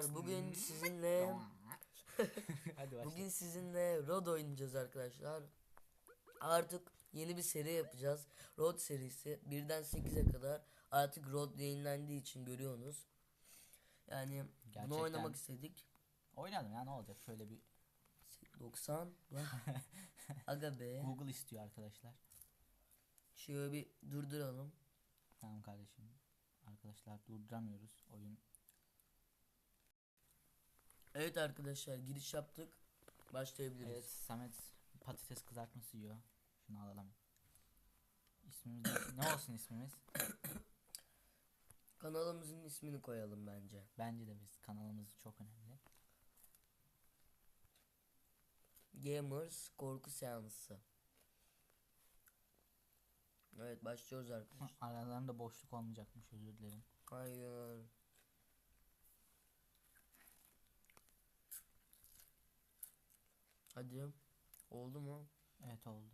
arkadaşlar bugün sizinle Hadi başla. bugün sizinle Rod oynayacağız arkadaşlar. Artık yeni bir seri yapacağız. Rod serisi 1'den 8'e kadar artık Rod yayınlandığı için görüyorsunuz. Yani Gerçekten. bunu oynamak istedik. Oynayalım ya ne olacak şöyle bir 90 lan. Aga be. Google istiyor arkadaşlar. Şöyle bir durduralım. Tamam kardeşim. Arkadaşlar durduramıyoruz oyun. Evet arkadaşlar giriş yaptık. Başlayabiliriz. Evet Samet patates kızartması yiyor. Şunu alalım. İsmimiz ne, ne olsun ismimiz? Kanalımızın ismini koyalım bence. Bence de biz kanalımız çok önemli. Gamers korku seansı. Evet başlıyoruz arkadaşlar. Aralarında boşluk olmayacakmış özür dilerim. Hayır. Hadi. Oldu mu? Evet oldu.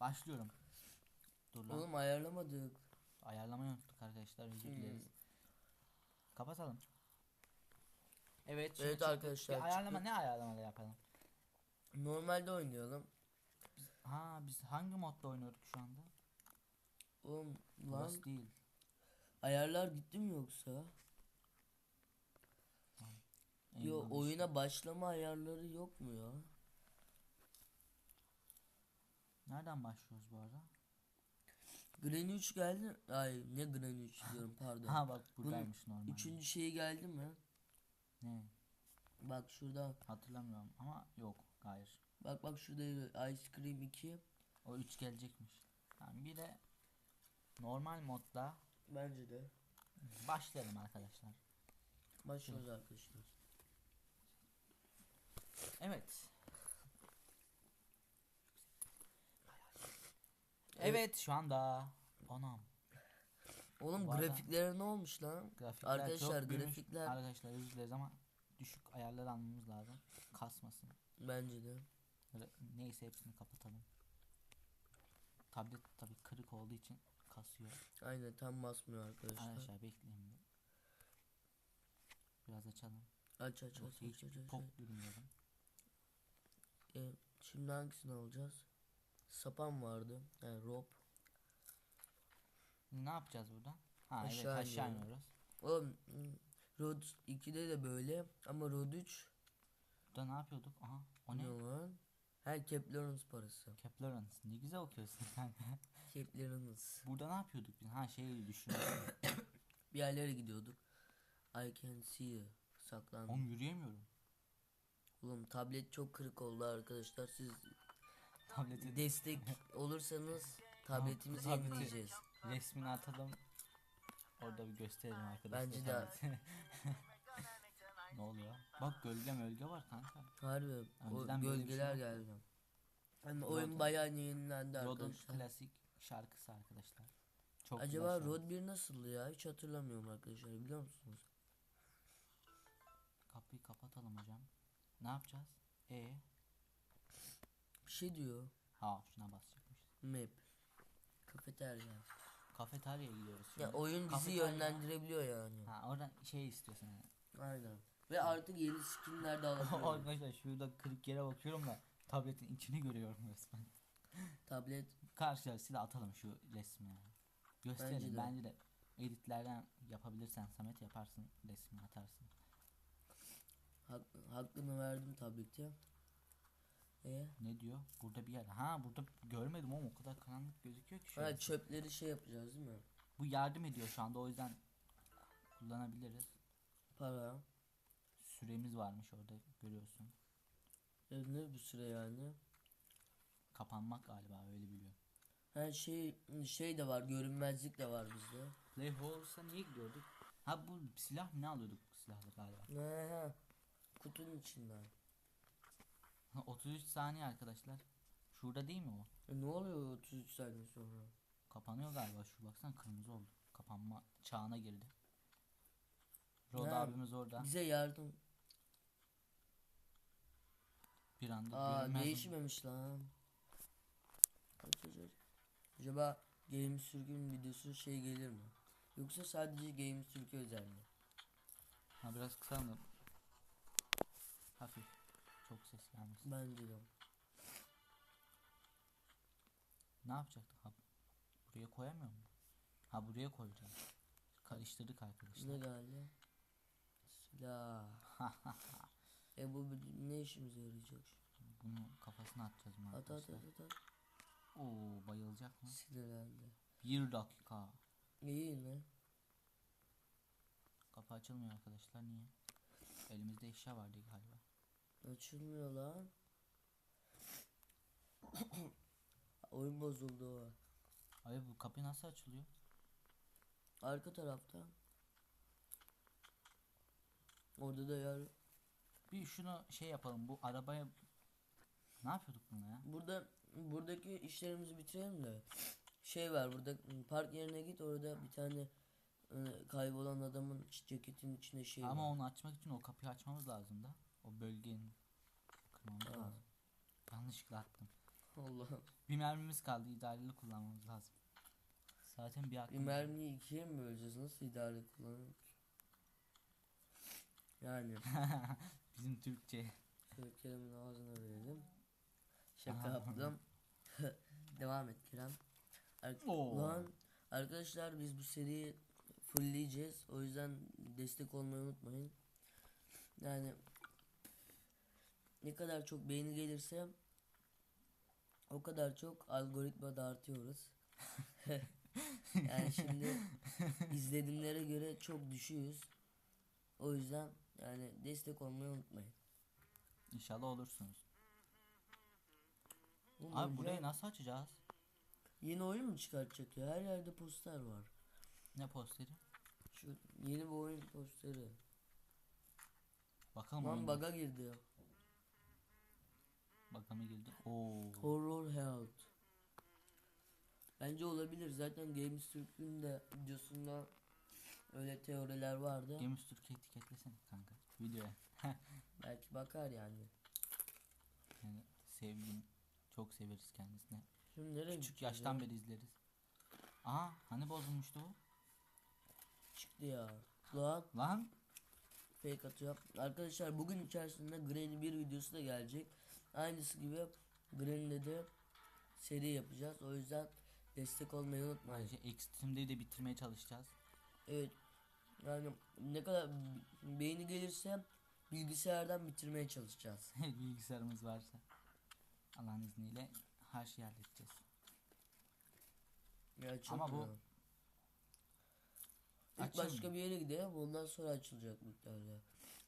Başlıyorum. Dur lan. Oğlum ayarlamadık. Ayarlamayı unuttuk arkadaşlar özür Hmm. dileriz. Kapatalım. Evet. şimdi Evet çıktık. arkadaşlar, Bir ayarlama çıktık. ne ayarlama da yapalım. Normalde oynayalım. Ha biz hangi modda oynuyorduk şu anda? Oğlum lan Burası değil. ayarlar gitti mi yoksa? Yo yanlış. oyuna başlama ayarları yok mu ya? Nereden başlıyoruz bu arada? Granny 3 geldi. Ay ne Granny 3 diyorum pardon. Ha bak buradaymış normal. Üçüncü şeyi geldi mi? Ne? Bak şurada. Hatırlamıyorum ama yok. Hayır. Bak bak şurada Ice Cream 2. O 3 gelecekmiş. Tamam bir de normal modda Bence de. başlayalım arkadaşlar. Başlıyoruz arkadaşlar. Evet. Evet şu anda Anam. Oğlum Bu arada- grafiklere ne olmuş lan? Grafikler Arkadaşlar, çok büyümüş. grafikler- Arkadaşlar özür dileriz ama düşük ayarları almamız lazım. Kasmasın. Bence de. Re- Neyse hepsini kapatalım. Tablet tabi kırık olduğu için kasıyor. Aynen tam basmıyor arkadaşlar. Arkadaşlar bekleyin bir. Biraz açalım. Aç aç aç Yoksa aç hiç aç. aç, pop aç. durmuyorum. E, şimdi hangisini alacağız? Sapan vardı. Yani rope. Ne yapacağız burada? Ha Aşağı evet aşağı iniyoruz. Oğlum Rod 2'de de böyle ama Rod 3 Burada ne yapıyorduk? Aha o ne? ne lan? Her Kepler'ın parası. Keplerans. Ne güzel okuyorsun kanka. Kepler'ın. Burada ne yapıyorduk biz? Ha şeyi düşünüyorum. Bir yerlere gidiyorduk. I can see you. Saklandım. Oğlum yürüyemiyorum. Oğlum tablet çok kırık oldu arkadaşlar. Siz Tableti destek olursanız tabletimizi tableti- yenileyeceğiz. resmini atalım. Orada bir gösterelim arkadaşlar. Bence de. tableti. ne oluyor? Bak gölge mölge var kanka. Harbi o Önceden böyle bir şey gölgeler yoktu. geldi. Yani oyun bayağı yenilendi Rod'un arkadaşlar. klasik şarkısı arkadaşlar. Çok Acaba güzel şarkı. Rod 1 nasıldı ya? Hiç hatırlamıyorum arkadaşlar biliyor musunuz? Kapıyı kapatalım hocam. Ne yapacağız? E şey diyor. ha şuna basacakmış. Map. Kafeterya. Kafeteryaya gidiyoruz şimdi. Ya oyun bizi Kafeterya- yönlendirebiliyor yani. Ha oradan şey istiyorsun yani. Aynen. Ve artık yeni skinler de alabiliyoruz. Arkadaşlar şurada kırık yere bakıyorum da tabletin içini görüyorum resmen. Tablet Karşıya atalım şu resmi. Gösterelim Bence bence de. de. editlerden yapabilirsen Samet yaparsın resmi atarsın. hak, hakkını verdim tablete. E Ne diyor? Burada bir yer. Ha burada görmedim oğlum o kadar karanlık gözüküyor ki ha, çöpleri şey yapacağız değil mi? Bu yardım ediyor şu anda o yüzden kullanabiliriz. Para. Süremiz varmış orada görüyorsun. E, ne bu süre yani? Kapanmak galiba öyle biliyorum. Ha şey şey de var, görünmezlik de var bizde. Playholes'a niye gidiyorduk? Ha bu silah ne alıyorduk silahlı galiba. Ha. Kutunun içinden. Ha, 33 saniye arkadaşlar. Şurada değil mi o? E, ne oluyor 33 saniye sonra? Kapanıyor galiba şu baksana kırmızı oldu. Kapanma çağına girdi. Rod Ne? abimiz orada. Bize yardım. Bir anda Aa mi? değişmemiş lan. Acaba Game Sürgün videosu şey gelir mi? Yoksa sadece Game Sürgü özel mi? Ha biraz kısalım da Hafif. Çok ses. Bence de. Ne yapacaktık? Ha, buraya koyamıyor mu? Ha buraya koyacağız. Karıştırdık arkadaşlar. Ne geldi? Silah. e bu ne işimize yarayacak? Bunu kafasına atacağız mı At at arkadaşlar? at at. at. Oo bayılacak mı? Sinirlendi. Bir dakika. İyi ne? Kapı açılmıyor arkadaşlar niye? Elimizde eşya vardı galiba. Açılmıyor lan. Oyun bozuldu. Abi bu kapı nasıl açılıyor? Arka tarafta. Orada da yer. Bir şunu şey yapalım bu arabaya ne yapıyorduk bununla ya? Burada buradaki işlerimizi bitirelim de. Şey var burada park yerine git orada bir tane e, kaybolan adamın ceketin içinde şey Ama var. onu açmak için o kapıyı açmamız lazım da. O bölgenin kırmamız Aa. lazım. Yanlışlıkla attım. Allah'ım. Bir mermimiz kaldı idareli kullanmamız lazım. Zaten bir Bir hakkımız mermiyi ikiye mi böleceğiz? Nasıl idare kullanalım? Yani Bizim Türkçe. şöyle Kerem'in ağzına verelim. Şaka Aha. yaptım. Devam et Kerem. Ar- Oo. Lan arkadaşlar biz bu seriyi fullleyeceğiz. O yüzden destek olmayı unutmayın. Yani ne kadar çok beğeni gelirse o kadar çok algoritma dağıtıyoruz. yani şimdi izlenimlere göre çok düşüyoruz. O yüzden yani destek olmayı unutmayın. İnşallah olursunuz. Oğlum Abi burayı nasıl açacağız? Yeni oyun mu çıkartacak ya? Her yerde poster var. Ne posteri? Şu yeni bir oyun posteri. Bakalım Lan baga girdi. Baka mı girdi? Oo. Horror Health. Bence olabilir. Zaten Games Türk'ün de videosunda öyle teoriler vardı. Games Türkiye etiketlesene kanka videoya. Belki bakar yani. Yani sevgim çok severiz kendisine. Şimdi nereye Küçük yaştan ya? beri izleriz. Aha hani bozulmuştu o? Çıktı ya. Lan Lan fake atıyor. Arkadaşlar bugün içerisinde Granny bir videosu da gelecek. Aynısı gibi Granny'de de seri yapacağız. O yüzden destek olmayı unutmayın. Ayrıca Extreme'de de bitirmeye çalışacağız. Evet. Yani ne kadar b- beğeni gelirse bilgisayardan bitirmeye çalışacağız. Bilgisayarımız varsa. Allah'ın izniyle her şeyi halledeceğiz. Ya Ama bu-. İlk başka bir yere gidelim ondan sonra açılacak muhtemelen.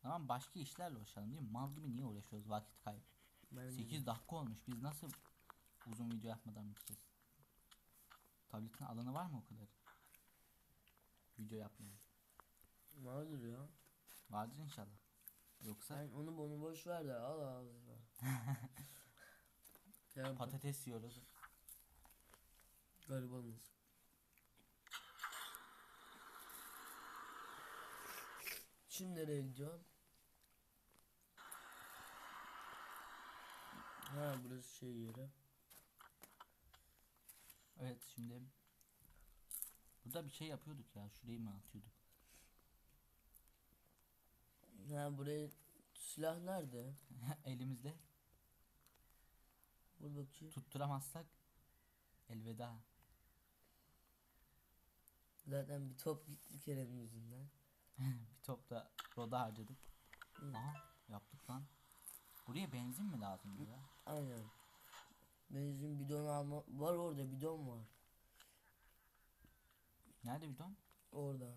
Tamam başka işlerle uğraşalım değil mi? Mal gibi niye uğraşıyoruz vakit kaybı? Ben 8 dakika olmuş. Biz nasıl uzun video yapmadan bitireceğiz? Tabletin alanı var mı o kadar? Video yapmaya. Vardır ya. Vardır inşallah. Yoksa Sen onu bunu boş ver de al ağzına. Kerem patates yiyoruz. garibanız. Şimdi nereye gidiyorsun? Ha burası şey yeri. Evet şimdi Burada bir şey yapıyorduk ya. Şurayı mı atıyorduk? Ha buraya silah nerede? Elimizde Vur bakayım. tutturamazsak elveda. Zaten bir top gitti Kerem'in yüzünden. bir top da roda harcadık. Hı. Aha yaptık lan. Buraya benzin mi lazım ya? Aynen. Benzin bidonu alma var orada bidon var. Nerede bidon? Orada.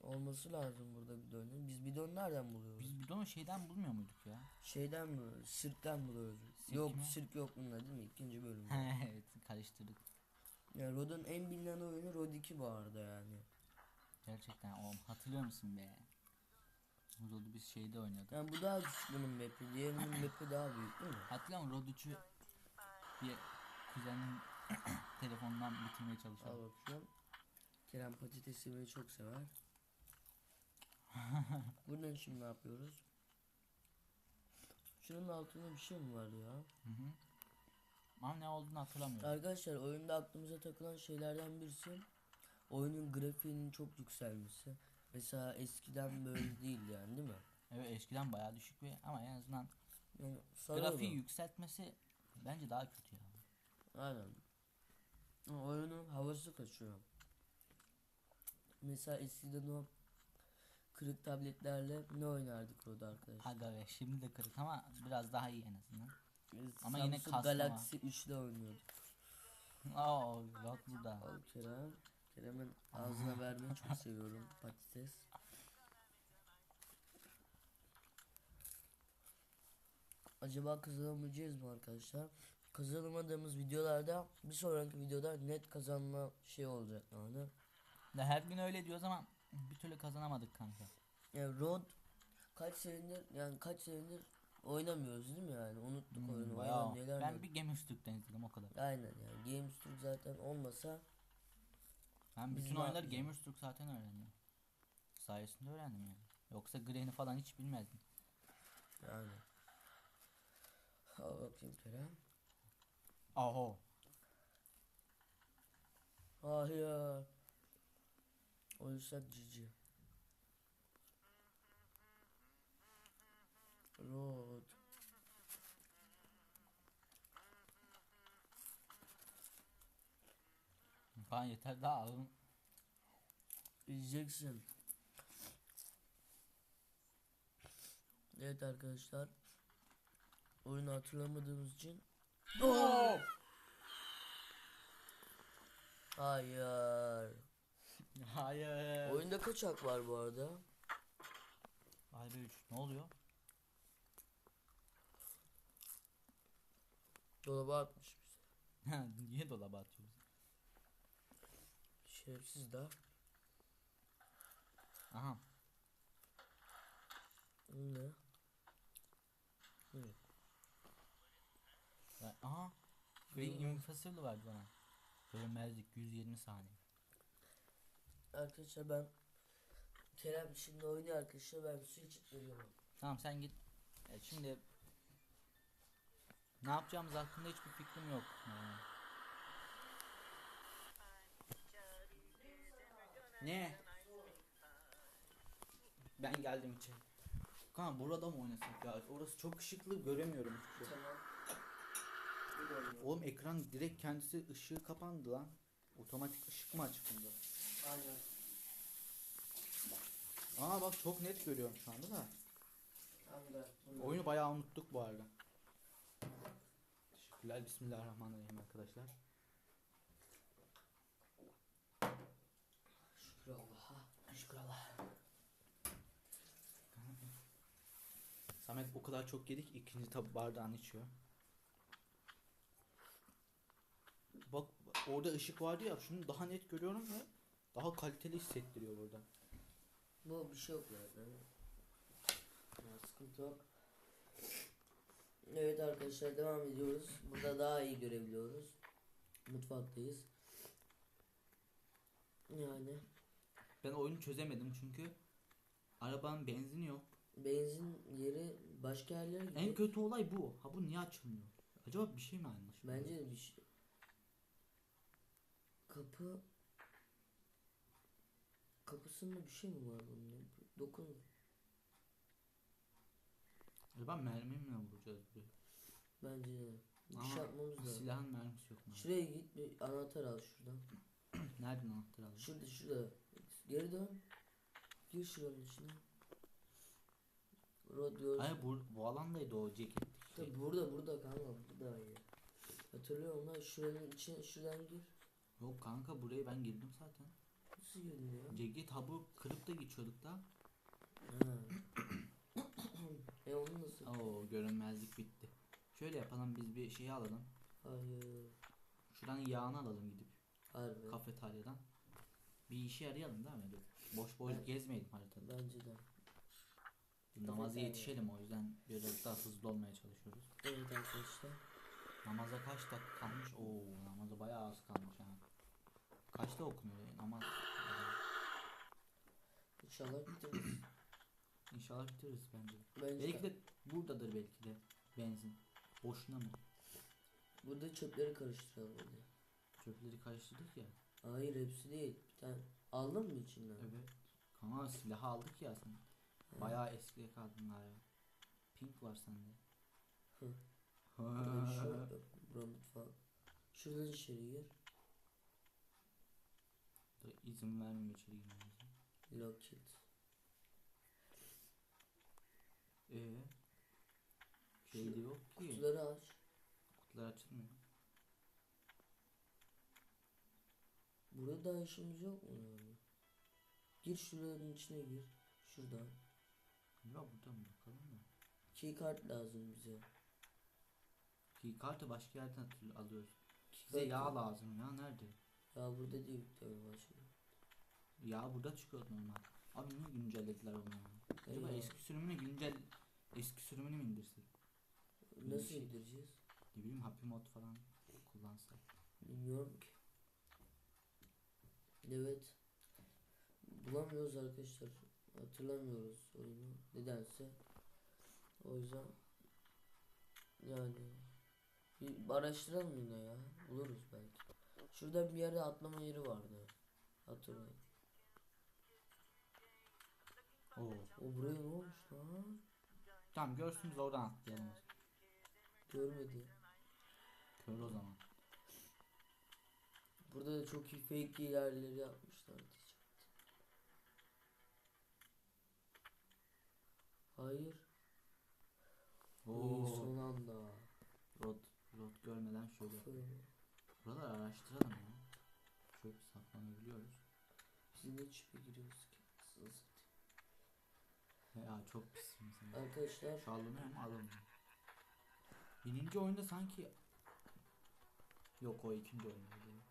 Olması lazım burada bidonun. Biz bidon nereden buluyoruz? Biz bidonu şeyden bulmuyor muyduk ya? Şeyden mi? Sirkten buluyoruz. Sirk yok mi? sirk yok bunda değil mi? İkinci bölüm. evet karıştırdık. yani Rod'un en bilinen oyunu Rod 2 bu arada yani. Gerçekten oğlum hatırlıyor musun be? Rod'u biz şeyde oynuyorduk. Yani bu daha küçük bunun map'i. Diğerinin map'i daha büyük değil mi? Hatırlıyor musun Rod 3'ü bir kuzenin telefonundan bitirmeye Al çalışıyorduk. bakıyorum. Kerem patates yemeyi çok sever. Buradan şimdi ne yapıyoruz? Şunun altında bir şey mi var ya? Hı hı. Ama ne olduğunu hatırlamıyorum. Arkadaşlar oyunda aklımıza takılan şeylerden birisi oyunun grafiğinin çok yükselmesi. Mesela eskiden böyle değildi yani değil mi? Evet eskiden bayağı düşük bir ama en azından Yani grafiği yükseltmesi bence daha kötü ya. Aynen. Ama Oyunun havası kaçıyor. Mesela eskiden o kırık tabletlerle ne oynardık orada arkadaşlar? Aga be şimdi de kırık ama biraz daha iyi en azından. Biz Ama yine Samsung var. Galaxy 3'le oynuyorduk. Oo bak burada. Al Kerem. Kerem'in ağzına vermeyi çok seviyorum. Patates. Acaba kazanamayacağız mı arkadaşlar? Kazanamadığımız videolarda bir sonraki videoda net kazanma şey olacak yani. Ya her gün öyle diyoruz ama bir türlü kazanamadık kanka. Yani Road kaç senedir yani kaç senedir oynamıyoruz değil mi yani? Unuttuk Hmm, oyunu. bayağı. Ben bir Games Türk'ten izledim o kadar. Aynen yani Games Türk zaten olmasa Ben Biz bütün ne oyunları yapacağız? Gamers Türk zaten öğrendim. Sayesinde öğrendim yani. Yoksa Granny falan hiç bilmezdim. yani. Al bakayım Kerem. Aho. Hayır. Oysak cici. Road. Falan yeter daha alın. İzleyeceksin. Evet arkadaşlar. Oyunu hatırlamadığımız için. Hayır. Hayır. Oyunda kaç hak var bu arada? Ayrı 3. Ne oluyor? Dolaba atmış bize. Niye dolaba atıyoruz? Şerefsiz daha. Aha. Ne? Ya- Aha. Free Impossible verdi bana. Görünmezlik 120 saniye. Arkadaşlar ben Kerem şimdi oynuyor arkadaşlar ben su içip geliyorum. Tamam sen git. E şimdi ne yapacağımız hakkında hiçbir fikrim yok. Yani. Ne? Ben geldim içeri. Kanka burada mı oynasak ya? Orası çok ışıklı göremiyorum hiçbir şey. Tamam. Oğlum ekran direkt kendisi ışığı kapandı lan. Otomatik ışık mı bunda? Aynen. Aa bak çok net görüyorum şu anda da. Tamam da. Oyunu bayağı unuttuk bu arada. Teşekkürler. Bismillahirrahmanirrahim arkadaşlar. Samet o kadar çok yedik ikinci tabi bardağını içiyor. Bak orada ışık vardı ya şunu daha net görüyorum ve daha kaliteli hissettiriyor burada. Bu bir şey yok yani. Ya sıkıntı yok. Evet arkadaşlar devam ediyoruz. Burada daha iyi görebiliyoruz. Mutfaktayız. Yani Ben oyunu çözemedim çünkü arabanın benzini yok. Benzin yeri başka yerlere gidiyor. En kötü olay bu. Ha bu niye açılmıyor? Acaba bir şey mi anlaşılıyor? Bence bir şey. Kapı kapısında bir şey mi var bunun? Dokun. Acaba mermi mi vuracağız buraya? Bence de. Bir Ama şey yapmamız lazım. Silahın mermisi yok mu? Şuraya git bir anahtar al şuradan. Nereden anahtar aldın? Şurada şurada. Geri dön. Gir şuranın içine. Radyo. Hayır bu, bu alandaydı o ceket. Şey. İşte burada burada kanka burada iyi. Hatırlıyor musun? Şuranın içine şuradan gir. Yok kanka buraya ben girdim zaten. Nasıl girdin ya? Ceket ha bu kırıp da geçiyorduk da. Ha. e onu nasıl? Oo görünmezlik bitti. Şöyle yapalım biz bir şey alalım. Hayır. Şuradan yağını alalım gidip Harbi. kafeteryadan. Bir işe yarayalım değil mi? Boş boş Evet. gezmeyelim haritada. Bence de. Namaza yetişelim o yüzden biraz daha hızlı olmaya çalışıyoruz. Evet arkadaşlar. Namaza kaç dakika kalmış? Oo namaza bayağı az kalmış ha. Kaçta okunuyor namaz? İnşallah bitiririz. İnşallah bitiririz bence. Bence Belki de buradadır belki de benzin. Boşuna mı? Burada çöpleri karıştıralım hadi. Çöpleri karıştırdık ya. Hayır hepsi değil. Bir tane aldın mı içinden? Evet. Kanka silahı aldık ya sen. Bayağı eskiye kaldın galiba. Pink var sende. Hı. Bir şey yok. Şuradan içeri gir. Da izin vermiyor içeri girmemize. Lock it. Ee, şey de yok ki. Kutuları aç. Kutular açılmıyor. Burada işimiz yok mu yani? Gir şuraların içine gir. Şuradan. Ya buradan bakalım da. Key kart lazım bize. Ki kartı başka yerden hatırl- alıyoruz. Kart yağ lazım ya nerede? Ya burada değil tane başka. Yağ burada çıkıyor normal. Abi niye güncellediler onu? ya? Acaba Ya. eski sürümünü güncel eski sürümünü mü indirsek? Nasıl şey. indireceğiz? Ne bileyim happy mod falan kullansak. Bilmiyorum ki. Evet. Bulamıyoruz arkadaşlar. Hatırlamıyoruz oyunu. Nedense. O yüzden yani bir araştıralım yine ya. Buluruz belki. Şurada bir yerde atlama yeri vardı. Hatırlayın. Oo. O buraya ne olmuş lan? Tamam görsünüz oradan atlayalım. Görmedi. Kör o zaman. Burada da çok iyi fake yerleri yapmışlar Hayır. Oo. Son anda. Rod, rod görmeden şöyle. Buraları araştıralım ya. Çöp saklanabiliyoruz. Biz ne çipe giriyoruz ki? Satayım? Ya çok pis mesela. Arkadaşlar Şu alınıyor mu alınmıyor. Birinci oyunda sanki Yok o ikinci oyunda değil.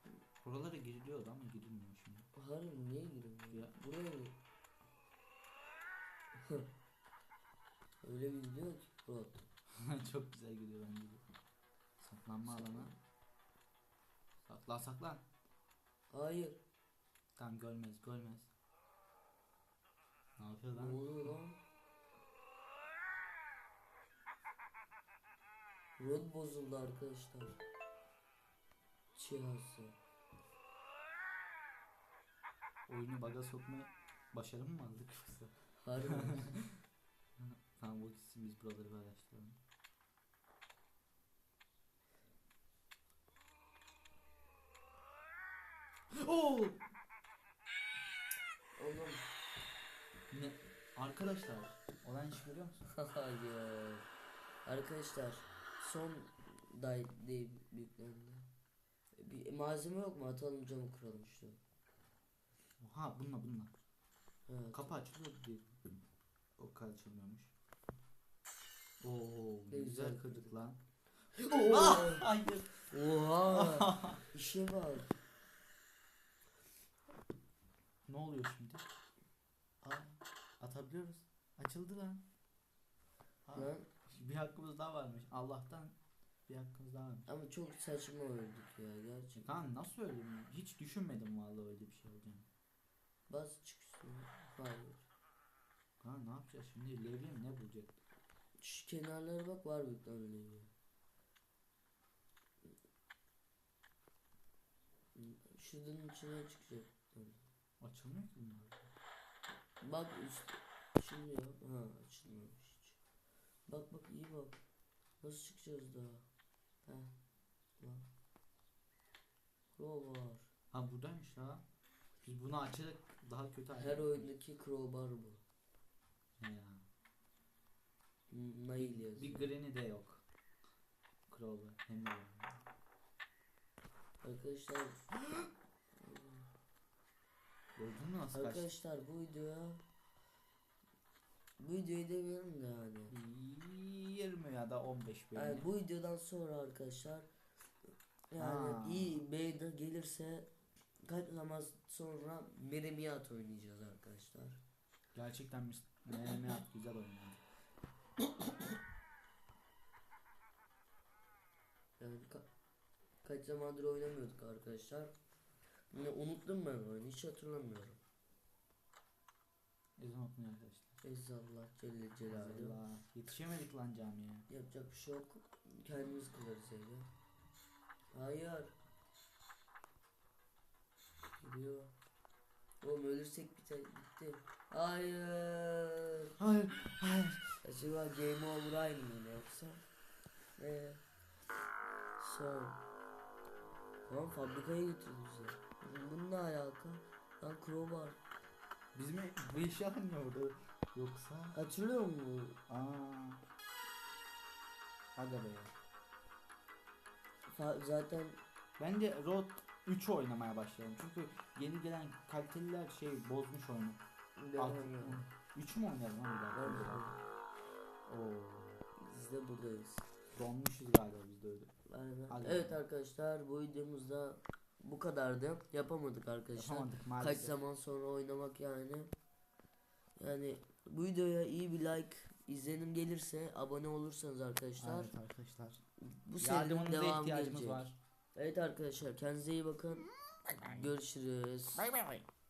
Buralara giriliyordu ama girilmiyor şimdi. harbi niye girilmiyor? Ya. Buraya mı? Öyle bir gidiyor ki Rod. çok güzel gidiyor bence de. Saklanma alanı. Saklan saklan. Hayır. Tamam görmez görmez. Ne yapıyor Ne lan? oluyor lan? Rod bozuldu arkadaşlar. Çihası. Oyunu baga sokma başarı mı aldık yoksa? Harbi. Tamam bu ikisi biz buraları bir araştıralım. Oo! Oğlum. Ne? Arkadaşlar, olan iş görüyor musun? Hayır. Arkadaşlar son day diye büyüklendi. Bir malzeme yok mu? Atalım camı kıralım şu. Oha bununla bununla. Evet. Kapı açılıyor diye. O kadar açılmıyormuş. Oo, Ne güzel kırdık lan. Oha! Hayır. Oha! İşe bak. Ne oluyor şimdi? Aa, atabiliyoruz. Açıldı lan. Aa, Lan bir hakkımız daha varmış. Allah'tan bir hakkımız daha varmış. ama çok saçma öldük ya gerçekten. Kaan nasıl öldüm? Hiç düşünmedim vallahi öyle bir şey olacağını. Bas çık üstüne. Hayır. Kaan ne yapacağız şimdi? Levye mi ne bulacak? Şu kenarlara bak var bir tane levi. Şuradan içine çıkacak. Açılmıyor ki bunlar. Bak üst şimdi yap. Ha açılmamış hiç. Bak bak iyi bak. Nasıl çıkacağız daha? Ha. Bak. Crowbar. Ha buradaymış ha. Biz bunu açarak daha kötü Her oyundaki crowbar bu. He ya. Nail yazıyor. Bir Granny de yok. Crow'da hem de. Arkadaşlar Gördün mü nasıl kaçtı? arkadaşlar bu videoya bu videoyu demeyelim de yani. 20 ya da 15 beğeni. Yani bu videodan sonra arkadaşlar yani Ha. iyi beğeni gelirse kaç zaman sonra Meremiyat oynayacağız arkadaşlar. Gerçekten Menemen güzel oynadı. Yani ka- kaç zamandır oynamıyorduk arkadaşlar. Yine unuttum ben oyunu hiç hatırlamıyorum. Ezan okunuyor arkadaşlar. Ezzallah Celle Celaluhu. Yetişemedik lan camiye. Yapacak bir şey yok. Kendimiz kılarız evde. Hayır. Gidiyor. Oğlum ölürsek biter bitti. Hayır. Hayır. Hayır. Acaba game over aynı mı yoksa? Ne? Son. Lan fabrikaya götürdü bizi. Bunun ne alaka? Lan crowbar. Biz mi bu işi yapmıyordu? Yoksa? Hatırlıyor musun? Aa. Hadi be. Fa- zaten Bence Road 3 oynamaya başlayalım. Çünkü yeni gelen kaliteliler şey bozmuş oyunu. Devam 3 mü oynayalım lan bir daha? Oo. Biz de buradayız. Donmuşuz galiba biz de öyle. Aynen. Hadi Evet arkadaşlar bu videomuzda bu kadardı. Yapamadık arkadaşlar. Yapamadık Kaç maalesef. zaman sonra oynamak yani. Yani bu videoya iyi bir like izlenim gelirse abone olursanız arkadaşlar Evet arkadaşlar. bu serinin devamı gelecek. var. Evet arkadaşlar kendinize iyi bakın. Görüşürüz. Bay bay.